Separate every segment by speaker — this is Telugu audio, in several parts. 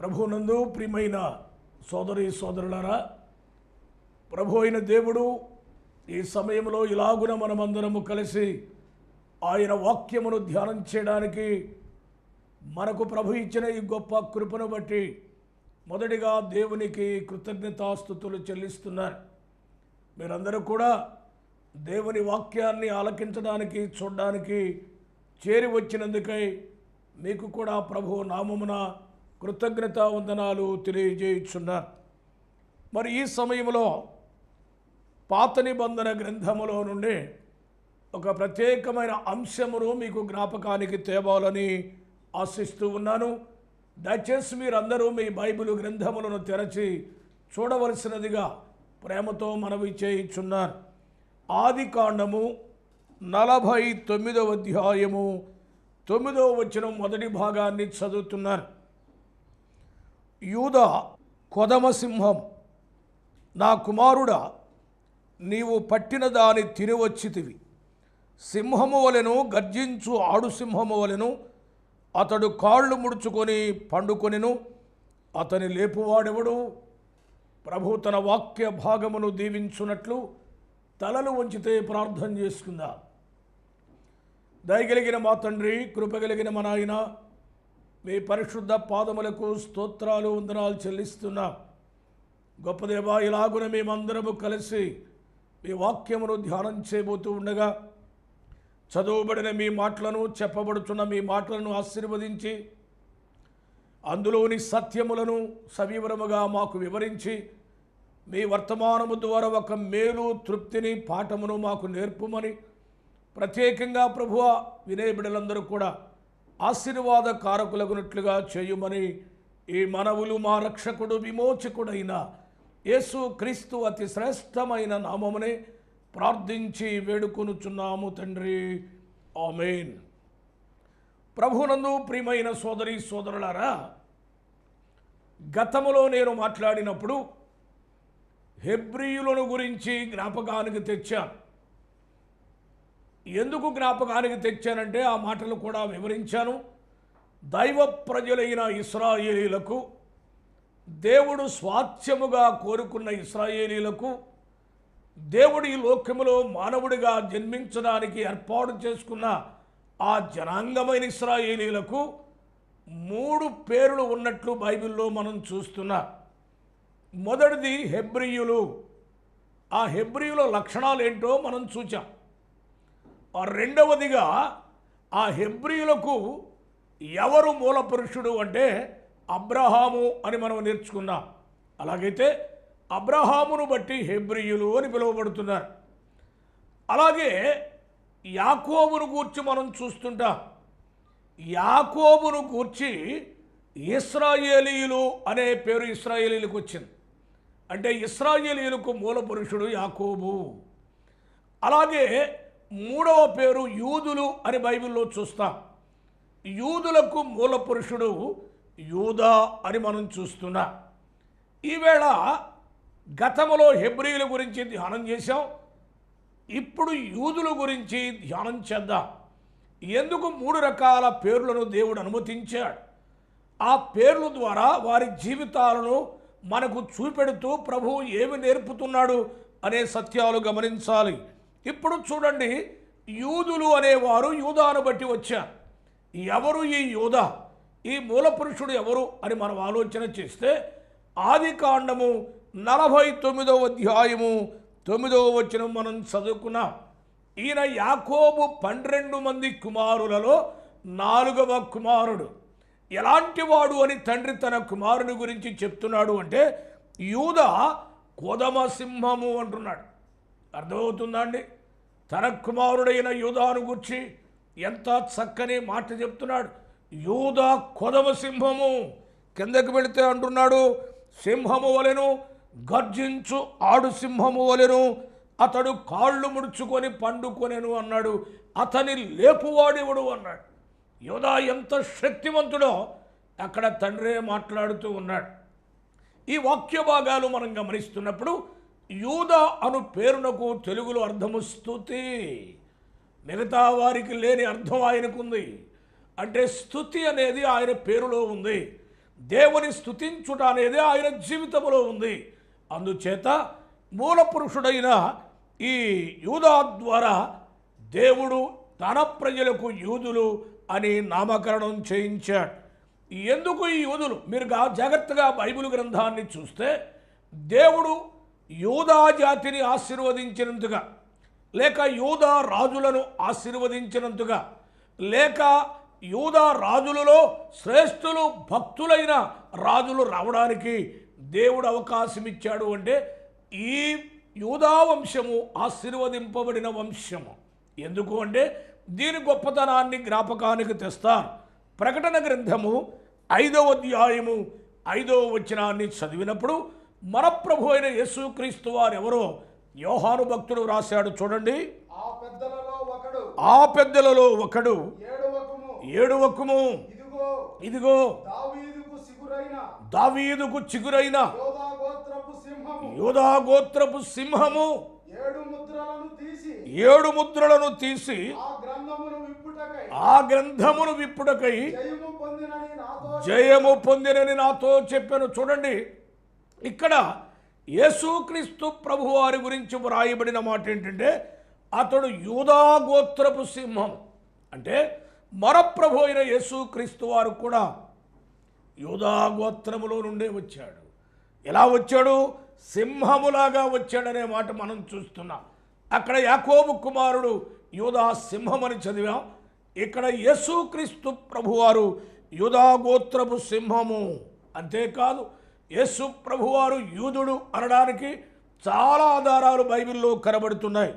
Speaker 1: ప్రభునందు ప్రియమైన సోదరి సోదరులారా ప్రభు అయిన దేవుడు ఈ సమయంలో ఇలాగున మనమందరము కలిసి ఆయన వాక్యమును ధ్యానం చేయడానికి మనకు ప్రభు ఇచ్చిన ఈ గొప్ప కృపను బట్టి మొదటిగా దేవునికి కృతజ్ఞతాస్థుతులు చెల్లిస్తున్నారు. మీరందరూ కూడా దేవుని వాక్యాన్ని ఆలకించడానికి చూడడానికి చేరి వచ్చినందుకై మీకు కూడా ప్రభు నామమున కృతజ్ఞతా వందనాలు తెలియజేయుచున్నారు మరి ఈ సమయంలో పాత నిబంధన గ్రంథములో నుండి ఒక ప్రత్యేకమైన అంశమును మీకు జ్ఞాపకానికి తేవాలని ఆశిస్తూ ఉన్నాను. దయచేసి మీరందరూ మీ బైబిల్ గ్రంథములను తెరచి చూడవలసినదిగా ప్రేమతో మనవి చేయించున్నారు ఆది కాండము నలభై తొమ్మిదవ అధ్యాయము తొమ్మిదవ వచనం మొదటి భాగాన్ని చదువుతున్నారు యూద కొదమసింహం నా కుమారుడా నీవు పట్టిన దాని తినివచ్చితివి. సింహము వలెను గర్జించు ఆడు సింహము వలెను అతడు కాళ్ళు ముడుచుకొని పండుకొనిను. అతని లేపువాడెవడు? ప్రభు తన వాక్య భాగమును దీవించున్నట్లు తలలు వంచితే ప్రార్థన చేసుకుందా. దయగలిగిన మా తండ్రి కృపగలిగిన మా నాయన మీ పరిశుద్ధ పాదములకు స్తోత్రాలు వందనాలు చెల్లిస్తున్నా. గొప్పదేవా ఇలాగున మేమందరము కలిసి మీ వాక్యమును ధ్యానం చేయబోతూ ఉండగా చదువుబడిన మీ మాటలను చెప్పబడుతున్న మీ మాటలను ఆశీర్వదించి అందులోని సత్యములను సవివరముగా మాకు వివరించి మీ వర్తమానము ద్వారా ఒక మేలు తృప్తిని పాఠమును మాకు నేర్పుమని ప్రత్యేకంగా ప్రభువ వినే బిడ్డలందరూ కూడా ఆశీర్వాద కారకులగునట్లుగా చేయుమని ఈ మనవులు మా రక్షకుడు విమోచకుడైన యేసు క్రీస్తు అతి శ్రేష్టమైన నామమునే ప్రార్థించి వేడుకొనుచున్నాము తండ్రి. ఆమెన్. ప్రభునందు ప్రియమైన సోదరి సోదరులారా గతములో నేను మాట్లాడినప్పుడు హెబ్రియులను గురించి జ్ఞాపకానికి తెచ్చాను. ఎందుకు జ్ఞాపకానికి తెచ్చానంటే ఆ మాటలు కూడా వివరించాను. దైవ ప్రజలైన ఇస్రాయేలీలకు దేవుడు స్వాస్థ్యముగా కోరుకున్న ఇస్రాయేలీలకు దేవుడు ఈ లోకములో మానవుడిగా జన్మించడానికి ఏర్పాటు చేసుకున్న ఆ జనాంగమైన ఇస్రాయేలీలకు మూడు పేర్లు ఉన్నట్లు బైబిల్లో మనం చూస్తున్నాం. మొదటిది హెబ్రియులు. ఆ హెబ్రియుల లక్షణాలు ఏంటో మనం చూచాం. రెండవదిగా ఆ హెబ్రియులకు ఎవరు మూల పురుషుడు అంటే అబ్రహాము అని మనం నేర్చుకున్నాం. అలాగైతే అబ్రహామును బట్టి హెబ్రియులు అని పిలువబడుతున్నారు. అలాగే యాకోబును గూర్చి మనం చూస్తుంటాం. యాకోబును గూర్చి ఇస్రాయేలీయులు అనే పేరు ఇస్రాయేలీలకు వచ్చింది. అంటే ఇస్రాయేలీలకు మూల పురుషుడు యాకోబు. అలాగే మూడవ పేరు యూదులు అని బైబిల్లో చూస్తాం. యూదులకు మూల పురుషుడు యూదా అని మనం చూస్తున్నాం. ఈవేళ గతంలో హెబ్రియుల గురించి ధ్యానం చేశాం. ఇప్పుడు యూదుల గురించి ధ్యానం చేద్దాం. ఎందుకు మూడు రకాల పేర్లను దేవుడు అనుమతించాడు? ఆ పేర్ల ద్వారా వారి జీవితాలను మనకు చూపెడుతూ ప్రభువు ఏమి నేర్పుతున్నాడు అనే సత్యాలు గమనించాలి. ఇప్పుడు చూడండి యూదులు అనేవారు యూదాను బట్టి వచ్చారు. ఎవరు ఈ యూద? ఈ మూల పురుషుడు ఎవరు అని మనం ఆలోచన చేస్తే ఆది కాండము నలభై తొమ్మిదవ అధ్యాయము తొమ్మిదవ వచనం మనం చదువుకున్నాం. ఈయన యాకోబు పన్నెండు మంది కుమారులలో నాలుగవ కుమారుడు. ఎలాంటి వాడు అని తండ్రి తన కుమారుని గురించి చెప్తున్నాడు అంటే యూద కొదమ సింహము అంటున్నాడు. అర్థమవుతుందా అండి తన కుమారుడైన యూదాను గుర్చి ఎంత చక్కని మాట చెప్తున్నాడు. యూదా కొదవ సింహము కిందకి వెళితే అంటున్నాడు సింహము వలెను గర్జించు ఆడు సింహము వలెను అతడు కాళ్ళు ముడుచుకొని పండుకొనెను అన్నాడు. అతని లేపువాడివుడు అన్నాడు. యోధా ఎంత శక్తివంతుడో అక్కడ తండ్రే మాట్లాడుతూ ఉన్నాడు. ఈ వాక్య భాగాలు మనం గమనిస్తున్నప్పుడు యూద అను పేరునకు తెలుగులో అర్థము స్థుతి. మిగతా వారికి లేని అర్థం ఆయనకుంది. అంటే స్థుతి అనేది ఆయన పేరులో ఉంది. దేవుని స్థుతించుట అనేది ఆయన జీవితంలో ఉంది. అందుచేత మూల పురుషుడైన ఈ యూదా ద్వారా దేవుడు తన ప్రజలకు యూదులు అని నామకరణం చేయించాడు. ఎందుకు ఈ యూదులు? మీరు జాగ్రత్తగా బైబిల్ గ్రంథాన్ని చూస్తే దేవుడు యూదా జాతిని ఆశీర్వదించినందుగా లేక యూదా రాజులను ఆశీర్వదించినందుగా లేక యూదా రాజులలో శ్రేష్ఠులు భక్తులైన రాజులు రావడానికి దేవుడు అవకాశం ఇచ్చాడు అంటే ఈ యూదా వంశము ఆశీర్వదింపబడిన వంశము. ఎందుకు అంటే దీని గొప్పతనాన్ని జ్ఞాపకానికి తెస్తారు. ప్రకటన గ్రంథము ఐదవ అధ్యాయము ఐదవ వచనాన్ని చదివినప్పుడు మన ప్రభు అయిన యేసుక్రీస్తు వారు ఎవరో యోహాను భక్తుడు రాశాడు చూడండి.
Speaker 2: ఆ పెద్దలలో ఒకడు. ఏడవకుము. ఇదిగో దావీదుకు
Speaker 1: చిగురైన.
Speaker 2: యోధా గోత్రపు సింహము. ఏడు ముద్రలను తీసి. ఆ గ్రంథమును
Speaker 1: విప్పుడకై
Speaker 2: జయము పొందినని నాతో
Speaker 1: జయము పొందినని నాతో చెప్పాను. చూడండి. ఇక్కడ యేసుక్రీస్తు ప్రభు వారి గురించి వ్రాయబడిన మాట ఏంటంటే అతడు యూదా గోత్రపు సింహం. అంటే మరప్రభు అయిన యేసుక్రీస్తు వారు కూడా యూదా గోత్రములో నుండే వచ్చాడు. ఎలా వచ్చాడు? సింహములాగా వచ్చాడనే మాట మనం చూస్తున్నాం. అక్కడ యాకోబు కుమారుడు యూదా సింహం అని చదివాం. ఇక్కడ యేసుక్రీస్తు ప్రభువారు యూదా గోత్రపు సింహము అంతేకాదు యేసు ప్రభువారు యూదుడు అనడానికి చాలా ఆధారాలు బైబిల్లో కనబడుతున్నాయి.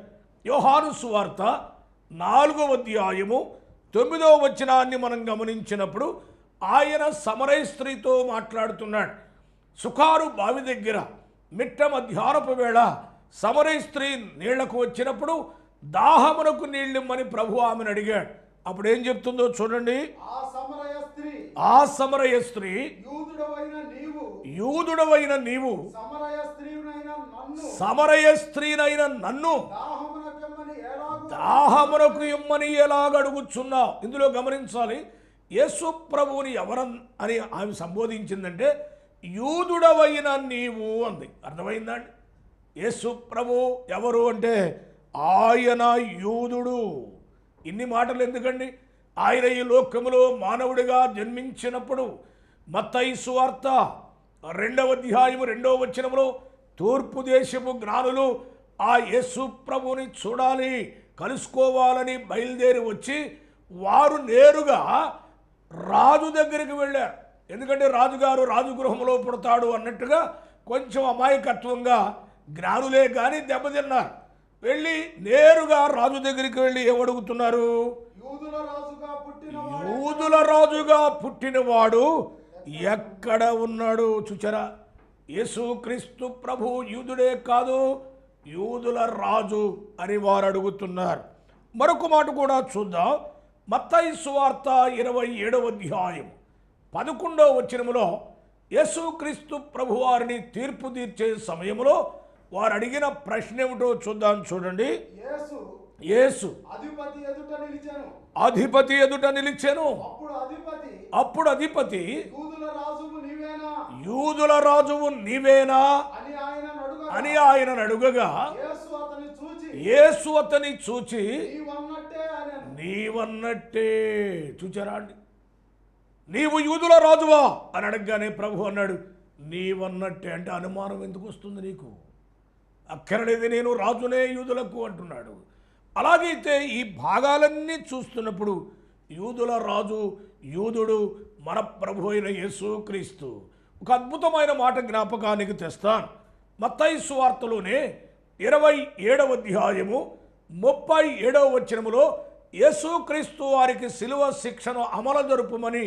Speaker 1: యోహాను సువార్త నాలుగవ అధ్యాయము తొమ్మిదవ వచనాన్ని మనం గమనించినప్పుడు ఆయన సమరయ స్త్రీతో మాట్లాడుతున్నాడు. సుఖారు బావి దగ్గర మిట్ట మధ్యాహ్నపు వేళ సమరయ స్త్రీ నీళ్ళకు వచ్చినప్పుడు దాహమునకు నీళ్ళిమ్మని ప్రభు ఆమెను అడిగాడు. అప్పుడు ఏం చెప్తుందో చూడండి.
Speaker 2: ఆ సమరయ స్త్రీ
Speaker 1: ఆ సమరయ స్త్రీ
Speaker 2: యూదుడవైన నీవు
Speaker 1: యూదుడవైన నీవు
Speaker 2: సమరయ స్త్రీనైన నన్ను
Speaker 1: దాహమునకు ఇమ్మని ఎలాగడుగుచున్నావు ఇందులో గమనించాలి యేసు ప్రభువుని ఎవరన్ అని ఆమె సంబోధించిందంటే యూదుడవైన నీవు అంది. అర్థమైందండి యేసు ప్రభు ఎవరు అంటే ఆయన యూదుడు. ఇన్ని మాటలు ఎందుకండి? ఆయన ఈ లోకములో మానవుడిగా జన్మించినప్పుడు మత్తయి సువార్త రెండవ అధ్యాయము రెండవ వచనములో తూర్పు దేశపు జ్ఞానులు ఆ యేసు ప్రభుని చూడాలి కలుసుకోవాలని బయలుదేరి వచ్చి వారు నేరుగా రాజు దగ్గరికి వెళ్ళారు. ఎందుకంటే రాజుగారు రాజగృహంలో పుడతాడు అన్నట్టుగా కొంచెం అమాయకత్వంగా జ్ఞానులే కానీ దెబ్బతిన్నారు. వెళ్ళి నేరుగా రాజు దగ్గరికి వెళ్ళి ఏమడుగుతున్నారు
Speaker 2: యూదుల రాజుగా పుట్టిన
Speaker 1: యూదుల రాజుగా పుట్టినవాడు ఎక్కడ ఉన్నాడు చూచరా? యేసుక్రీస్తు ప్రభు యూదుడే కాదు యూదుల రాజు అని వారు అడుగుతున్నారు. మరొక మాట కూడా చూద్దాం. మత్తయి సువార్త ఇరవై ఏడవ అధ్యాయం పదకొండవ వచనములో యేసుక్రీస్తు ప్రభు వారిని తీర్పు తీర్చే సమయంలో వారు అడిగిన ప్రశ్న ఏమిటో చూద్దాం చూడండి.
Speaker 2: యేసు. అధిపతి ఎదుట నిలిచాను.
Speaker 1: అధిపతి ఎదుట నిలిచెను.
Speaker 2: అప్పుడు అధిపతి
Speaker 1: అప్పుడు అధిపతి
Speaker 2: యూదుల రాజువు నీవేనా?
Speaker 1: యూదుల రాజువు నీవేనా?
Speaker 2: అని ఆయన
Speaker 1: అడుగగా
Speaker 2: యేసు అతని చూచి
Speaker 1: యేసు అతని చూచి
Speaker 2: నీవన్నట్టే అని
Speaker 1: నీవన్నట్టే. చూచారా అండి నీవు యూదుల రాజువా? అని అడగగానే ప్రభు అన్నాడు నీవన్నట్టే. అంటే అనుమానం ఎందుకు వస్తుంది నీకు? అక్కరలేదు నేను రాజునే యూదులకు అంటున్నాడు. అలాగైతే ఈ భాగాలన్నీ చూస్తున్నప్పుడు యూదుల రాజు యూదుడు మన ప్రభు అయిన యేసుక్రీస్తు ఒక అద్భుతమైన మాట జ్ఞాపకానికి తెస్తాను. మత్తయి సువార్తలోనే ఇరవై ఏడవ అధ్యాయము ముప్పై ఏడవ వచనములో యేసుక్రీస్తు వారికి శిలువ శిక్షను అమలు జరుపుమని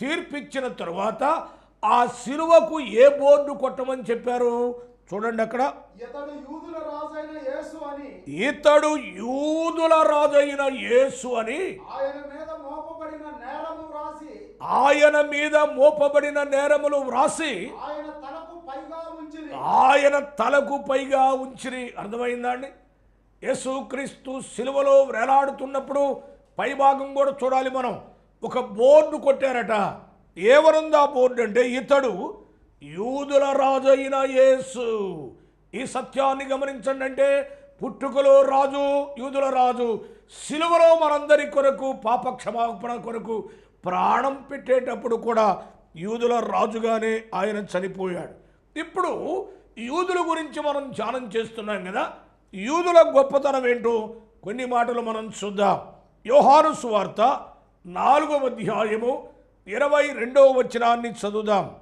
Speaker 1: తీర్పిచ్చిన తరువాత ఆ శిలువకు ఏ బోర్డు కొట్టమని చెప్పారు? చూడండి అక్కడ.
Speaker 2: ఇతడు యూదుల రాజైన యేసు అని. ఆయన మీద మోపబడిన
Speaker 1: నేరములు వ్రాసి.
Speaker 2: ఆయన తలకు పైగా ఉంచిరి.
Speaker 1: ఉంచిరి. అర్థమైందా అండి? యేసుక్రీస్తు సిలువలో వేలాడుతున్నప్పుడు పైభాగం కూడా చూడాలి మనం. ఒక బోర్డు కొట్టారట. ఏమనుంది ఆ బోర్డు అంటే ఇతడు యూదుల రాజు అయిన యేసు. ఈ సత్యాన్ని గమనించండి అంటే పుట్టుకలో రాజు యూదుల రాజు సిలువలో మనందరి కొరకు పాప క్షమాపణ కొరకు ప్రాణం పెట్టేటప్పుడు కూడా యూదుల రాజుగానే ఆయన చనిపోయాడు. ఇప్పుడు యూదుల గురించి మనం ధ్యానం చేస్తున్నాం కదా. యూదుల గొప్పతనం ఏంటో కొన్ని మాటలు మనం చూద్దాం. యోహాను సువార్త నాలుగవ అధ్యాయము ఇరవై రెండవ వచనాన్ని చదువుదాం.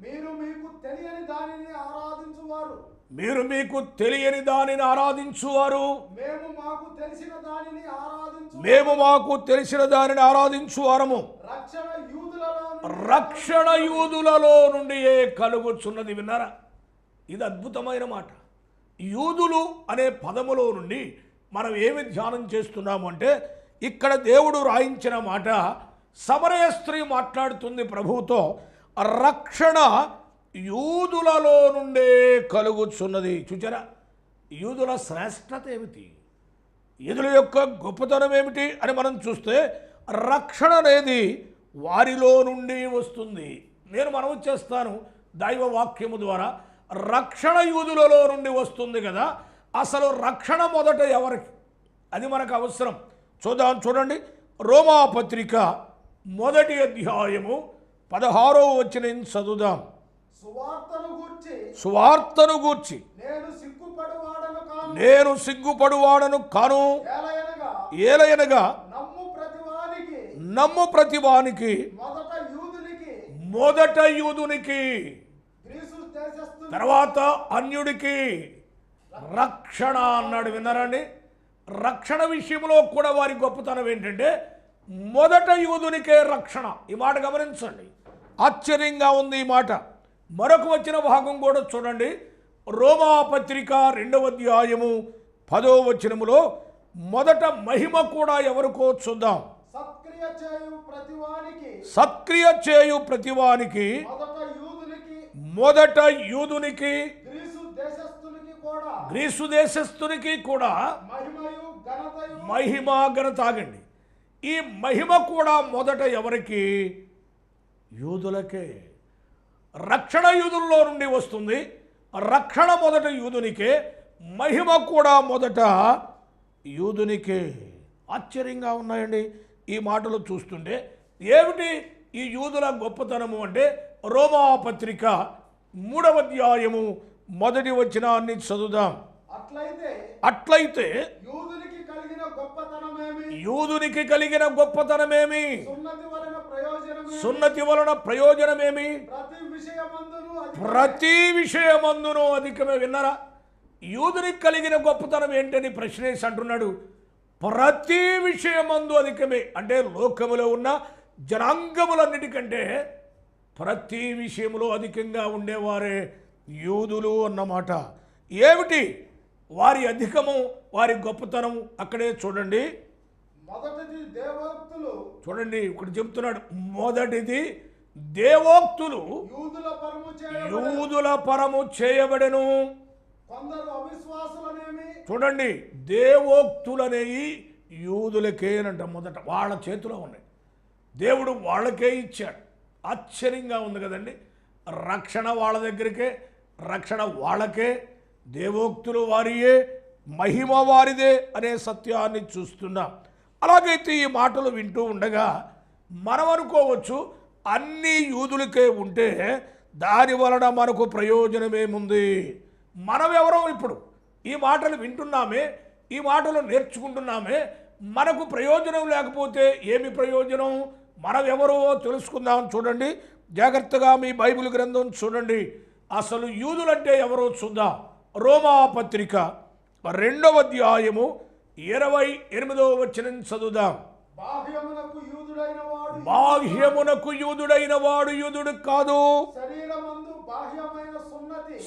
Speaker 2: మీరు తెలియని దానిని ఆరాధించువారు.
Speaker 1: మీరు మీకు తెలియని దానిని ఆరాధించువారు.
Speaker 2: మేము మాకు తెలిసిన దానిని ఆరాధించు
Speaker 1: మేము మాకు తెలిసిన దానిని ఆరాధించువారము.
Speaker 2: రక్షణ యూదులలో
Speaker 1: రక్షణ యూదులలో నుండి ఏ కలుగుచున్నది విన్నారా? ఇది అద్భుతమైన మాట. యూదులు అనే పదములో నుండి మనం ఏమి ధ్యానం చేస్తున్నాము అంటే ఇక్కడ దేవుడు రాయించిన మాట సమరయ స్త్రీ మాట్లాడుతుంది ప్రభువుతో రక్షణ యూదులలో నుండే కలుగుచున్నది. చూచారా? యూదుల శ్రేష్టత ఏమిటి? యూదుల యొక్క గొప్పతనం ఏమిటి అని మనం చూస్తే రక్షణ అనేది వారిలో నుండి వస్తుంది. నేను మనవి చేస్తాను దైవ వాక్యము ద్వారా. రక్షణ యూదులలో నుండి వస్తుంది కదా అసలు రక్షణ మొదట ఎవరికి? అది మనకు అవసరం. చూద్దాం చూడండి. రోమాపత్రిక మొదటి అధ్యాయము పదహారో వచ్చిన చదువుదాం.
Speaker 2: సువార్తను గూర్చి నేను సిగ్గుపడువాడను కాను. ఏలయనగా నమ్ము ప్రతివానికి. మొదట యూదునికి.
Speaker 1: తర్వాత అన్యుడికి. రక్షణ అన్నాడు. విన్నారండి? రక్షణ విషయంలో కూడా వారి గొప్పతనం ఏంటంటే మొదట యూదునికే రక్షణ. ఈ మాట గమనించండి. ఆశ్చర్యంగా ఉంది ఈ మాట. మరొక వచ్చిన భాగం కూడా చూడండి. రోమా పత్రిక రెండవ అధ్యాయము పదో వచనములో మొదట మహిమ కూడా ఎవరికో చూద్దాం.
Speaker 2: సత్క్రియ చేయు ప్రతివానికి మొదట యూదునికి గ్రీసు దేశస్థునికి కూడా
Speaker 1: మహిమ ఘనత ఆగండి. ఈ మహిమ కూడా మొదట ఎవరికి? యూదులకే. రక్షణ యూదుల్లో నుండి వస్తుంది. రక్షణ మొదట యూదునికే మహిమ కూడా మొదట యూదునికే. ఆశ్చర్యంగా ఉన్నాయండి ఈ మాటలు చూస్తుంటే. ఏమిటి ఈ యూదుల గొప్పతనము అంటే రోమా పత్రిక మూడవ అధ్యాయము మొదటి వచనాన్ని చదువుదాం.
Speaker 2: అట్లయితే
Speaker 1: అట్లయితే
Speaker 2: యూదునికి కలిగిన గొప్పతనమేమి?
Speaker 1: యూదునికి కలిగిన గొప్పతనమేమి?
Speaker 2: సున్నతి వలన ప్రయోజనమే
Speaker 1: సున్నతి వలన ప్రయోజనమేమి?
Speaker 2: ప్రతి విషయమందును
Speaker 1: అధికమే. విన్నారా? యూదునికి కలిగిన గొప్పతనం ఏంటని ప్రశ్నేసి అంటున్నాడు. ప్రతి విషయమందు అధికమే. అంటే లోకములో ఉన్న జనాంగములన్నిటికంటే ప్రతి విషయంలో అధికంగా ఉండేవారే యూదులు అన్నమాట. ఏమిటి? వారి అధికము వారి గొప్పతనం అక్కడే చూడండి.
Speaker 2: మొదటిది దేవోక్తులు.
Speaker 1: చూడండి ఇక్కడ చెప్తున్నాడు మొదటిది దేవోక్తులు.
Speaker 2: యూదుల పరము
Speaker 1: చేయబడెను.
Speaker 2: కొందరు అవిశ్వాసులనేమి.
Speaker 1: చూడండి దేవోక్తులనేవి యూదులకేనంట మొదట వాళ్ళ చేతిలో ఉన్నాయి. దేవుడు వాళ్ళకే ఇచ్చాడు. ఆశ్చర్యంగా ఉంది కదండి. రక్షణ వాళ్ళ దగ్గరికే రక్షణ వాళ్ళకే దేవోక్తులు వారియే మహిమ వారిదే అనే సత్యాన్ని చూస్తున్నాం. అలాగైతే ఈ మాటలు వింటూ ఉండగా మనం అనుకోవచ్చు అన్ని యూదులకే ఉంటే దాని వలన మనకు ప్రయోజనమేముంది? మనం ఎవరో ఇప్పుడు? ఈ మాటలు వింటున్నామే ఈ మాటలు నేర్చుకుంటున్నామే మనకు ప్రయోజనం లేకపోతే ఏమి ప్రయోజనం? మనం ఎవరో తెలుసుకుందాం చూడండి. జాగ్రత్తగా మీ బైబిల్ గ్రంథం చూడండి. అసలు యూదులంటే ఎవరో చూద్దాం. రోమా పత్రిక రెండవ అధ్యాయము ఇరవై ఎనిమిదవ వచనం చదువుదాం.
Speaker 2: బాహ్యమునకు యూదుడైన వాడు
Speaker 1: యూదుడు. కాదు.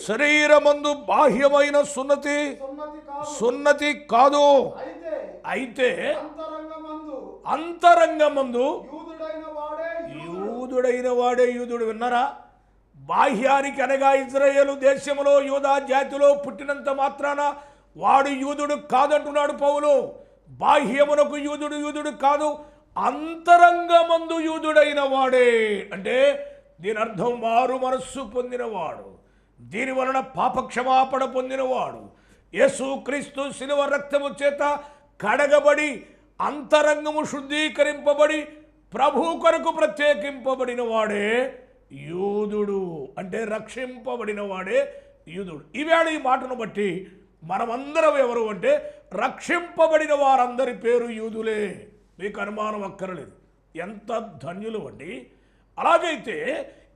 Speaker 2: శరీరమందు బాహ్యమైన సున్నతి.
Speaker 1: సున్నతి.
Speaker 2: కాదు. అయితే అంతరంగమందు
Speaker 1: యూదుడైన వాడే యూదుడు. విన్నారా? బాహ్యానికి అనగా ఇజ్రాయేలు దేశంలో యూదా జాతిలో పుట్టినంత మాత్రాన వాడు యూదుడు కాదంటున్నాడు పౌలు. బాహ్యమునకు యూదుడు యూదుడు కాదు అంతరంగమందు యూదుడైన వాడే. అంటే దీని అర్థం మారు మనస్సు పొందినవాడు దీని వలన పాపక్షమాపణ పొందినవాడు. యేసు క్రీస్తు శిలువ రక్తము చేత కడగబడి అంతరంగము శుద్ధీకరింపబడి ప్రభు కొరకు ప్రత్యేకింపబడిన వాడే యూదుడు. అంటే రక్షింపబడిన వాడే యూదుడు. ఈవేళ ఈ మాటను బట్టి మనమందరం ఎవరు అంటే రక్షింపబడిన వారందరి పేరు యూదులే. మీకు అనుమానం అక్కరలేదు. ఎంత ధన్యులు అండి. అలాగైతే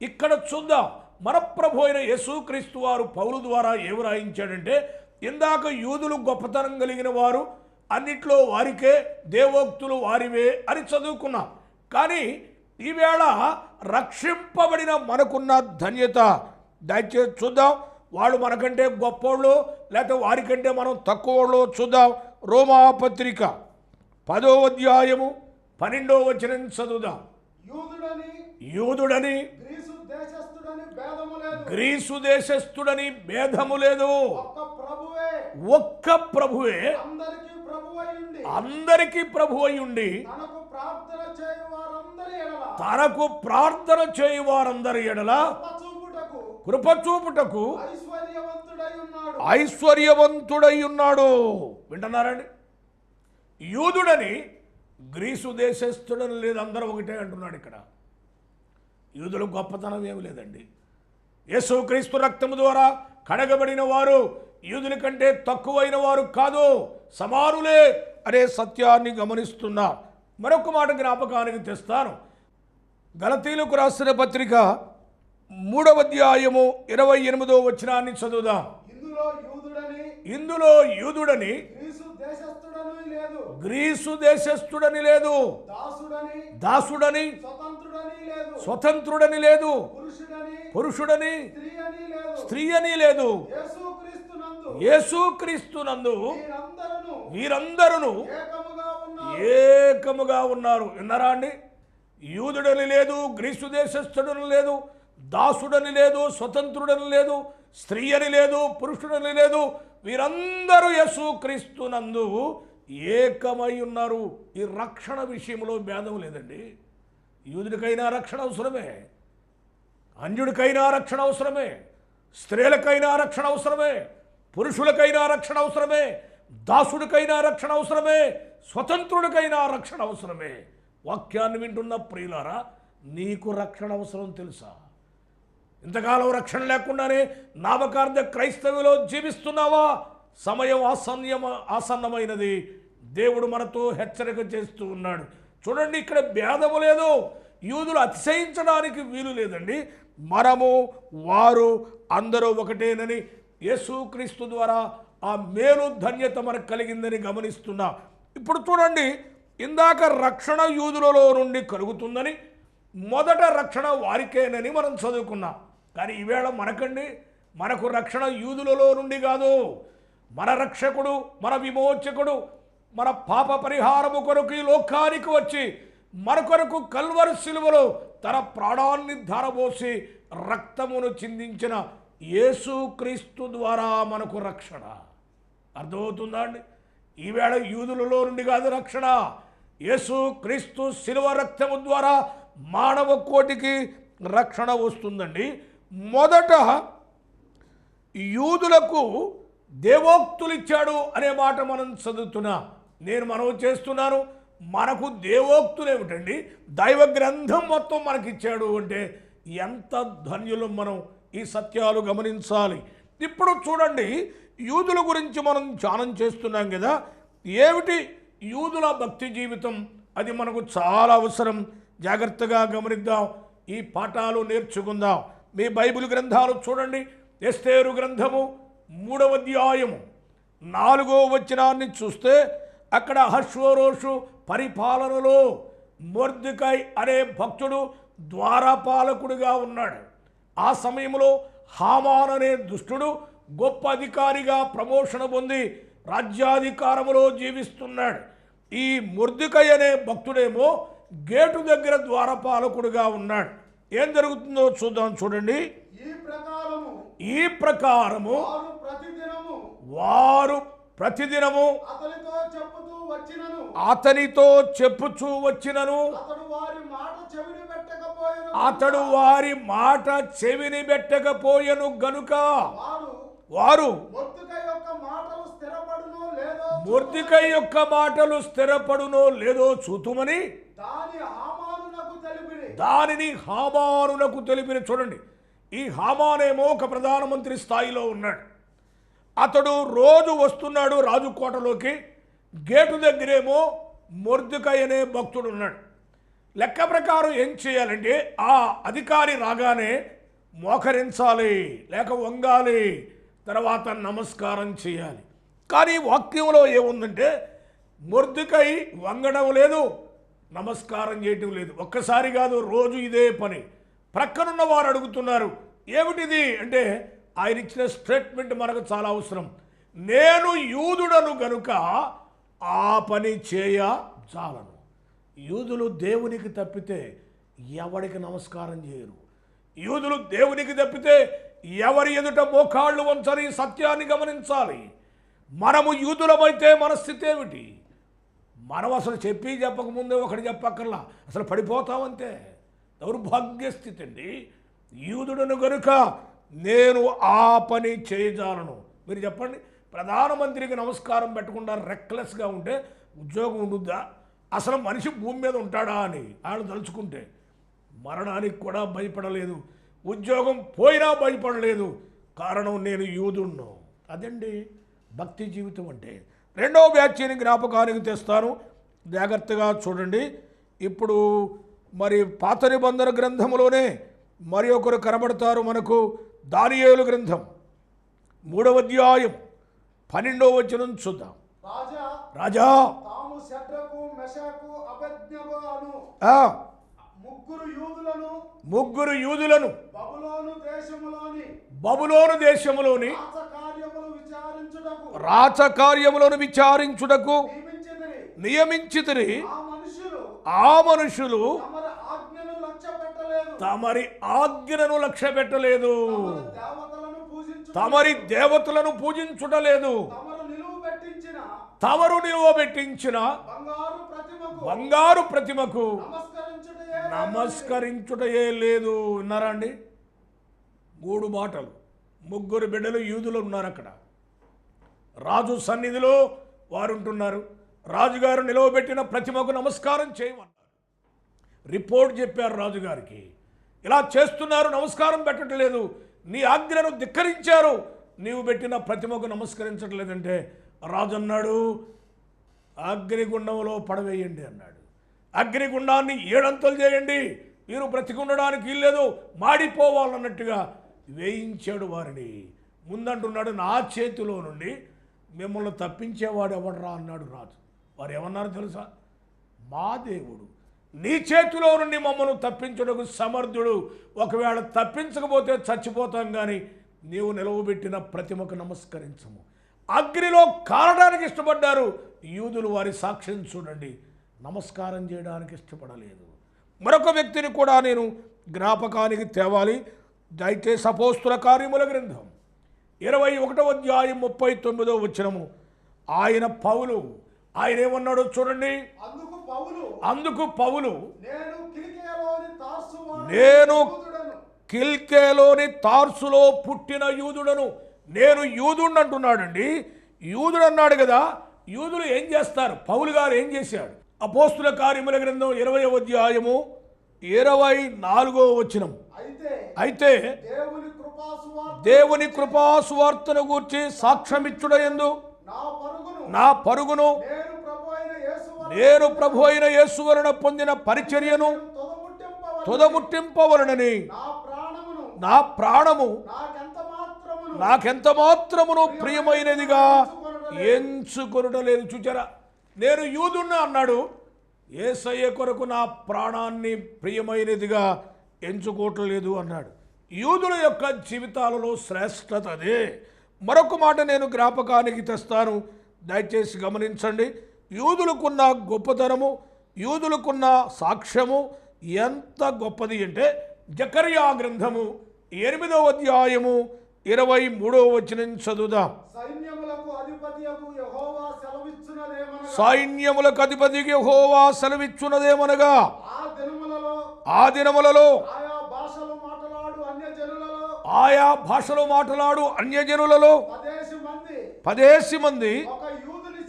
Speaker 1: ఇక్కడ చూద్దాం. మన ప్రభు అయిన యేసుక్రీస్తు వారు పౌలు ద్వారా ఏమి రాయించాడంటే ఇందాక యూదులు గొప్పతనం కలిగిన వారు అన్నిట్లో వారికే దేవోక్తులు వారివే అని చదువుకున్నాం. కానీ ఈవేళ రక్షింపబడిన మనకున్న ధన్యత దయచేసి చూద్దాం. వాళ్ళు మనకంటే గొప్పోళ్ళు లేకపోతే వారికంటే మనం తక్కువ చూద్దాం. రోమా పత్రిక పదో అధ్యాయము పన్నెండో వచనం చదువుదాం.
Speaker 2: యూదుడని గ్రీసు దేశస్థుడని భేదము లేదు. ఒక్క ప్రభువే. అందరికీ
Speaker 1: ప్రభు అయి ఉండి
Speaker 2: తనకు ప్రార్థన చేయు వారందరి ఎడల.
Speaker 1: కృపచూపుటకు
Speaker 2: ఐశ్వర్యవంతుడై ఉన్నాడు
Speaker 1: ఐశ్వర్యవంతుడై ఉన్నాడు వింటున్నారండి? యూదుడని గ్రీసు దేశస్థుడని లేదు అందరూ ఒకటే అంటున్నాడు ఇక్కడ. యూదుల గొప్పతనం ఏమి లేదండి. యేసు క్రీస్తు రక్తము ద్వారా కడగబడిన వారు యూదుల కంటే తక్కువైన వారు కాదు సమానులే అనే సత్యాన్ని గమనిస్తున్నా మరొక మాట జ్ఞాపకానికి తెస్తాను. గలతీలకు రాసిన పత్రిక మూడవ అధ్యాయము ఇరవై ఎనిమిదో వచనాన్ని చదువుదాం.
Speaker 2: ఇందులో యూదుడని గ్రీసు దేశస్థుడని లేదు. దాసుడని స్వతంత్రుడని లేదు. పురుషుడని స్త్రీ అని లేదు. యేసుక్రీస్తునందు
Speaker 1: వీరందరూ
Speaker 2: ఏకముగా ఉన్నారు.
Speaker 1: ఏకముగా ఉన్నారు. విన్నారా అండి? యూదుడని లేదు గ్రీసు దేశస్థుడని లేదు దాసుడని లేదు స్వతంత్రుడని లేదు స్త్రీ అని లేదు పురుషుడని లేదు వీరందరూ యేసు క్రీస్తునందు ఏకమై ఉన్నారు. ఈ రక్షణ విషయంలో భేదం లేదండి. యూదుడికైనా రక్షణ అవసరమే. అన్యుడికైనా రక్షణ అవసరమే. స్త్రీలకైనా రక్షణ అవసరమే. పురుషులకైనా రక్షణ అవసరమే. దాసుడికైనా రక్షణ అవసరమే. స్వతంత్రుడికైనా రక్షణ అవసరమే. వాక్యాన్ని వింటున్న ప్రియులారా నీకు రక్షణ అవసరం తెలుసా? ఇంతకాలం రక్షణ లేకుండానే నామకార్థ క్రైస్తవులో జీవిస్తున్నావా? సమయం ఆసన్యం ఆసన్నమైనది. దేవుడు మనతో హెచ్చరిక చేస్తూ ఉన్నాడు. చూడండి ఇక్కడ భేదము లేదు. యూదులు అతిశయించడానికి వీలు లేదండి. మనము వారు అందరూ ఒకటేనని యేసుక్రీస్తు ద్వారా ఆ మేలు ధన్యత మనకు కలిగిందని గమనిస్తున్నా. ఇప్పుడు చూడండి ఇందాక రక్షణ యూదులలో నుండి కలుగుతుందని మొదట రక్షణ వారికేనని మనం చదువుకున్నాం. కానీ ఈవేళ మనకండి మనకు రక్షణ యూదులలో నుండి కాదు. మన రక్షకుడు మన విమోచకుడు మన పాప పరిహారము కొరకు ఈ లోకానికి వచ్చి మన కొరకు కల్వరి సిలువలో తన ప్రాణాన్ని ధరబోసి రక్తమును చిందించిన యేసుక్రీస్తు ద్వారా మనకు రక్షణ. అర్థమవుతుందా అండి? ఈవేళ యూదులలో నుండి కాదు రక్షణ. యేసుక్రీస్తు శిలువ రక్తము ద్వారా మానవ కోటికి రక్షణ వస్తుందండి. మొదట యూదులకు దేవోక్తులు ఇచ్చాడు అనే మాట మనం చదువుతున్నాం. నేను మనవి చేస్తున్నాను. మనకు దేవోక్తులు ఏమిటండి దైవ గ్రంథం మొత్తం మనకిచ్చాడు అంటే ఎంత ధన్యులు మనం ఈ సత్యాలు గమనించాలి. ఇప్పుడు చూడండి యూదుల గురించి మనం ధ్యానం చేస్తున్నాం కదా. ఏమిటి యూదుల భక్తి జీవితం? అది మనకు చాలా అవసరం. జాగ్రత్తగా గమనిద్దాం. ఈ పాఠాలు నేర్చుకుందాం. మీ బైబిల్ గ్రంథాలు చూడండి. ఎస్తేరు గ్రంథము మూడవ అధ్యాయము నాలుగో వచనాన్ని చూస్తే అక్కడ హర్షోరోషు పరిపాలనలో మొర్దికై అనే భక్తుడు ద్వారపాలకుడిగా ఉన్నాడు. ఆ సమయంలో హామాన్ అనే దుష్టుడు గొప్ప అధికారిగా ప్రమోషన్ పొంది రాజ్యాధికారములో జీవిస్తున్నాడు. ఈ ముర్దికై అనే భక్తుడేమో గేటు దగ్గర ద్వారపాలకుడుగా ఉన్నాడు. ఏం జరుగుతుందో చూద్దాం చూడండి.
Speaker 2: ఈ ప్రకారము వారు ప్రతిదినము అతనితో
Speaker 1: చెప్పుచూ వచ్చినను.
Speaker 2: అతడు వారి మాట చెవిని పెట్టకపోయిన
Speaker 1: గనుక.
Speaker 2: వారు
Speaker 1: వారు
Speaker 2: మొద్దుక యొక్క మాటలు స్థిరపడునో లేదో
Speaker 1: మూర్తికై యొక్క మాటలు స్థిరపడునో లేదో చూతుమని. దానిని హామానులకు తెలిపిన చూడండి. ఈ హామానేమో ఒక ప్రధానమంత్రి స్థాయిలో ఉన్నాడు. అతడు రోజు వస్తున్నాడు రాజుకోటలోకి గేటు దగ్గరేమో మొర్దుకై అనే భక్తుడు ఉన్నాడు. లెక్క ప్రకారం ఏం చేయాలంటే ఆ అధికారి రాగానే మోకరించాలి లేక వంగాలి తర్వాత నమస్కారం చేయాలి. కానీ వాక్యంలో ఏముందంటే మొర్దుకై వంగడం లేదు నమస్కారం చేయటం లేదు. ఒక్కసారి కాదు రోజు ఇదే పని. ప్రక్కనున్న వారు అడుగుతున్నారు ఏమిటిది? అంటే ఆయన ఇచ్చిన స్టేట్మెంట్ మనకు చాలా అవసరం. నేను యూదుడను గనుక ఆ పని చేయ చాలను యూదులు దేవునికి తప్పితే ఎవరికి నమస్కారం చేయరు. యూదులు దేవునికి తప్పితే ఎవరి ఎదుట మోకాళ్ళు వంచని సత్యాన్ని గమనించాలి. మనము యూదులమైతే మన స్థితి ఏమిటి? మనం అసలు చెప్పి చెప్పకముందే ఒకటి చెప్పక్కర్లా. అసలు పడిపోతామంతే దౌర్భాగ్యస్థితి అండి యూదుడను గనుక నేను ఆ పని చేయజాలను. మీరు చెప్పండి. ప్రధానమంత్రికి నమస్కారం పెట్టకుండా రెక్లెస్గా ఉంటే ఉద్యోగం ఉండుద్దా? అసలు మనిషి భూమి మీద ఉంటాడా అని వాళ్ళు తలుచుకుంటే. మరణానికి కూడా భయపడలేదు. ఉద్యోగం పోయినా భయపడలేదు. కారణం నేను యూదుణ్ణు. అదండి భక్తి జీవితం అంటే. రెండవ బ్యాచ్ని జ్ఞాపకానికి తెస్తాను జాగ్రత్తగా చూడండి. ఇప్పుడు మరి పాత నిబంధన గ్రంథంలోనే మరి ఒకరు కనబడతారు మనకు. దానియేలు గ్రంథం. మూడవ అధ్యాయం పన్నెండవ వచనం చూద్దాం.
Speaker 2: రాజా ముగ్గురు యూదులను బబులోను దేశములోని
Speaker 1: బబులోను దేశములోని
Speaker 2: రాచ కార్యములు విచారించుటకు
Speaker 1: రాచకార్యములను విచారించుటకు నియమించితిరి.
Speaker 2: ఆ మనుషులు తమరి ఆజ్ఞను లక్ష్య పెట్టలేదు
Speaker 1: తమరి
Speaker 2: దేవతలను
Speaker 1: పూజించుటలేదు
Speaker 2: తమరు
Speaker 1: నిలువబెట్టించిన
Speaker 2: బంగారు ప్రతిమకు నమస్కరించుటయే
Speaker 1: లేదు. విన్నారా అండి? మూడు మాటలు. ముగ్గురు బిడ్డలు యూదులు ఉన్నారు అక్కడ. రాజు సన్నిధిలో వారుంటున్నారు. రాజుగారు నిలవబెట్టిన ప్రతిమకు నమస్కారం చేయమన్నారు. రిపోర్ట్ చెప్పారు రాజుగారికి. ఇలా చేస్తున్నారు నమస్కారం పెట్టట్లేదు. నీ ఆజ్ఞను ధిక్కరించారు. నీవు పెట్టిన ప్రతిమకు నమస్కరించట్లేదంటే రాజు అన్నాడు అగ్నిగుండంలో పడవేయండి అన్నాడు. అగ్నిగుండాన్ని ఏడంతలు చేయండి. మీరు బ్రతికుండడానికి వీల్లేదు. మాడిపోవాలన్నట్టుగా వేయించాడు వారిని. ముందంటున్నాడు నా చేతిలో నుండి మిమ్మల్ని తప్పించేవాడు ఎవడరా అన్నాడు రాజు. వారు ఏమన్నారు తెలుసా? మా దేవుడు నీ చేతిలో నుండి మమ్మల్ని తప్పించుటకు సమర్థుడు. ఒకవేళ తప్పించకపోతే చచ్చిపోతాం కానీ నీవు నిలవబెట్టిన ప్రతిమకు నమస్కరించము. అగ్నిలో కారడానికి ఇష్టపడ్డారు. యూదులు వారి సాక్ష్యం చూడండి. నమస్కారం చేయడానికి ఇష్టపడలేదు. మరొక వ్యక్తిని కూడా నేను జ్ఞాపకానికి తేవాలి. దయచేసి అపోస్తుల కార్యముల గ్రంథం. ఇరవై ఒకటవ అధ్యాయం ముప్పై తొమ్మిదో వచ్చినము ఆయన పౌలు ఆయన ఏమన్నాడో చూడండి.
Speaker 2: అందుకు పౌలు నేను
Speaker 1: కిల్కేలోని తార్సులో పుట్టిన యూదుడను. నేను యూదుడిని అంటున్నాడండి. యూదుడు అన్నాడు కదా యూదులు ఏం చేస్తారు? పౌలు గారు ఏం చేశాడు? అపోస్తుల కార్యముల గ్రంథం ఇరవై అధ్యాయము ఇరవై నాలుగో వచనం.
Speaker 2: అయితే దేవుని కృపాసువార్త
Speaker 1: దేవుని కృపాసువార్తను గూర్చి సాక్ష్యమిచ్చుడయందు
Speaker 2: నా పరుగును
Speaker 1: నా పరుగును
Speaker 2: నేను ప్రభు అయిన యేసు వలన
Speaker 1: నేను ప్రభు అయిన యేసువలన పొందిన పరిచర్యను
Speaker 2: తొదముట్టింపవలెను.
Speaker 1: తుదముట్టింపవలనని
Speaker 2: నా
Speaker 1: ప్రాణము
Speaker 2: నాకెంత మాత్రమును
Speaker 1: ప్రియమైనదిగా ఎంచుకొనుటలేదు. చూచారా? నేను యూదున్నా అన్నాడు. ఏసయ్య కొరకు నా ప్రాణాన్ని ప్రియమైనదిగా ఎంచుకోవట్లేదు అన్నాడు. యూదుల యొక్క జీవితాలలో శ్రేష్టత అదే. మరొక మాట నేను జ్ఞాపకానికి తెస్తాను. దయచేసి గమనించండి. యూదులకున్న గొప్పతనము యూదులకున్న సాక్ష్యము ఎంత గొప్పది అంటే జకర్యా గ్రంథము ఎనిమిదవ అధ్యాయము ఇరవై మూడవ వచనం చదువుదాం.
Speaker 2: సైన్యములకు
Speaker 1: అధిపతికి హోవా సెలవిచ్చున్నదేమనగా
Speaker 2: ఆ దినములలో ఆయా భాషలు మాట్లాడు
Speaker 1: అన్యజనులలో
Speaker 2: పదేసి మంది ఒక యూదుని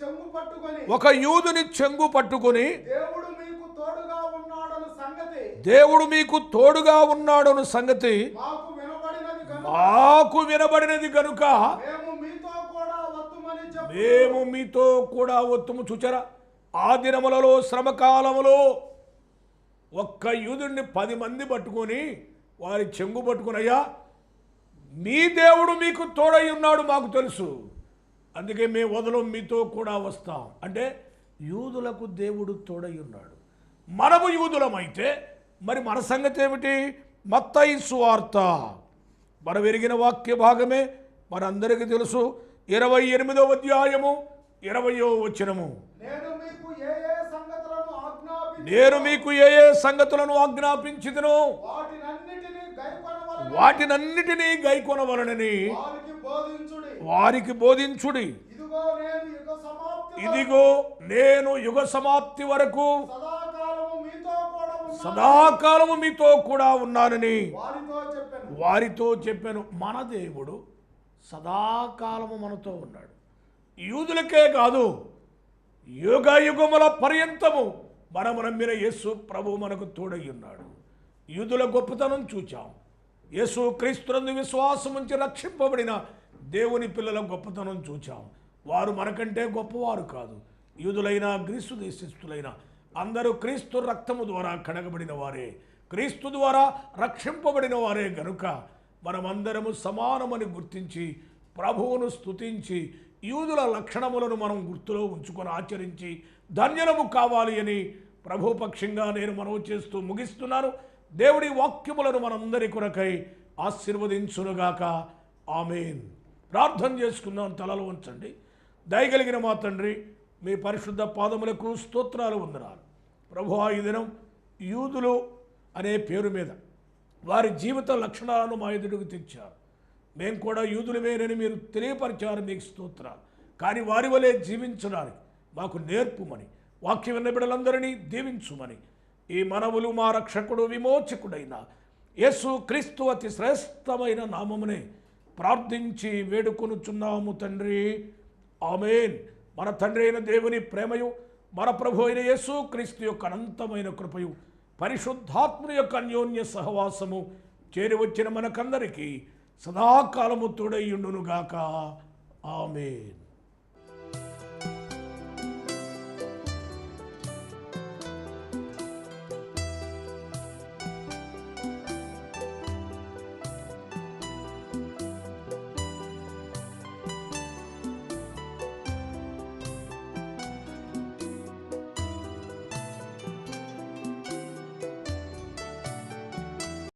Speaker 2: చెంగు పట్టుకొని
Speaker 1: ఒక యూదుని చెంగు పట్టుకొని
Speaker 2: దేవుడు మీకు తోడుగా ఉన్నాడని సంగతి
Speaker 1: దేవుడు మీకు తోడుగా ఉన్నాడను సంగతి
Speaker 2: మాకు వినబడినది కనుక
Speaker 1: మాకు వినబడినది గనుక
Speaker 2: మేము మీతో కూడా వద్దుమని చెప్పు
Speaker 1: మేము మీతో కూడా ఒత్తుము చూచరా? ఆ దినములలో శ్రమకాలములో ఒక్క యూదుడిని పది మంది పట్టుకొని వారి చెంగు పట్టుకునయ్యా మీ దేవుడు మీకు తోడై ఉన్నాడు మాకు తెలుసు. అందుకే మేము వదలం మీతో కూడా వస్తాం. అంటే యూదులకు దేవుడు తోడై ఉన్నాడు. మనము యూదులమైతే మరి మన సంగతి ఏమిటి? మత్తయి సువార్త. మన విరిగిన వాక్య భాగమే మనందరికీ తెలుసు. ఇరవై ఎనిమిదవ అధ్యాయము ఇరవయో వచనము.
Speaker 2: నేను మీకు ఏ ఏ సంగతులను
Speaker 1: ఆజ్ఞాపించిదనో
Speaker 2: వాటినన్నిటినీ గైకొనవలెను.
Speaker 1: వాటినన్నిటినీ గైకొనవలనని
Speaker 2: వారికి బోధించుడి. ఇదిగో నేను యుగ సమాప్తి
Speaker 1: వరకు
Speaker 2: సదాకాలము మీతో కూడా
Speaker 1: ఉన్నానని
Speaker 2: వారితో చెప్పాను.
Speaker 1: వారితో చెప్పాను. మన దేవుడు సదాకాలము మనతో ఉన్నాడు. యూదులకే కాదు యుగ యుగముల పర్యంతము మనము నమ్మిన యేసు ప్రభు మనకు తోడై ఉన్నాడు యూదుల గొప్పతనం చూచాం. యేసు క్రీస్తునందు విశ్వాసం ఉంచి రక్షింపబడిన దేవుని పిల్లల గొప్పతనం చూచాం. వారు మనకంటే గొప్పవారు కాదు. యూదులైన గ్రీసు దేశస్థులైన అందరూ క్రీస్తు రక్తము ద్వారా కడగబడిన వారే. క్రీస్తు ద్వారా రక్షింపబడిన వారే గనుక మనమందరము సమానమని గుర్తించి ప్రభువును స్తుతించి యూదుల లక్షణములను మనం గుర్తులో ఉంచుకొని ఆచరించి ధన్యనము కావాలి అని ప్రభుపక్షంగా నేను మనవి చేస్తూ ముగిస్తున్నాను. దేవుడి వాక్యములను మనందరి కొరకై ఆశీర్వదించునుగాక. ఆమెన్. ప్రార్థన చేసుకుందాం తలలో ఉంచండి. దయగలిగిన మా తండ్రి మీ పరిశుద్ధ పాదములకు స్తోత్రాలు వందనాలు. ప్రభు ఈ దినం యూదులు అనే పేరు మీద. వారి జీవిత లక్షణాలను మా ఎదుటికి తెచ్చారు. మేము కూడా యూదులమేనని మీరు తెలియపరిచారు మీకు స్తోత్రాలు. కానీ వారి వలె జీవించడానికి మాకు నేర్పుమని వాక్యం విన్న బిడ్డలందరినీ దీవించుమని ఈ మనవులు మా రక్షకుడు విమోచకుడైన యేసు క్రీస్తు అతి శ్రేష్టమైన నామమునే ప్రార్థించి వేడుకొనుచున్నాము తండ్రి. ఆమెన్. మన తండ్రి అయిన దేవుని ప్రేమయు మన ప్రభు అయిన యేసు క్రీస్తు యొక్క అనంతమైన కృపయు పరిశుద్ధాత్ముని యొక్క అన్యోన్య సహవాసము చేరివచ్చిన మనకందరికీ సదాకాలము తోడయ్యుండునుగాక ఆమెన్.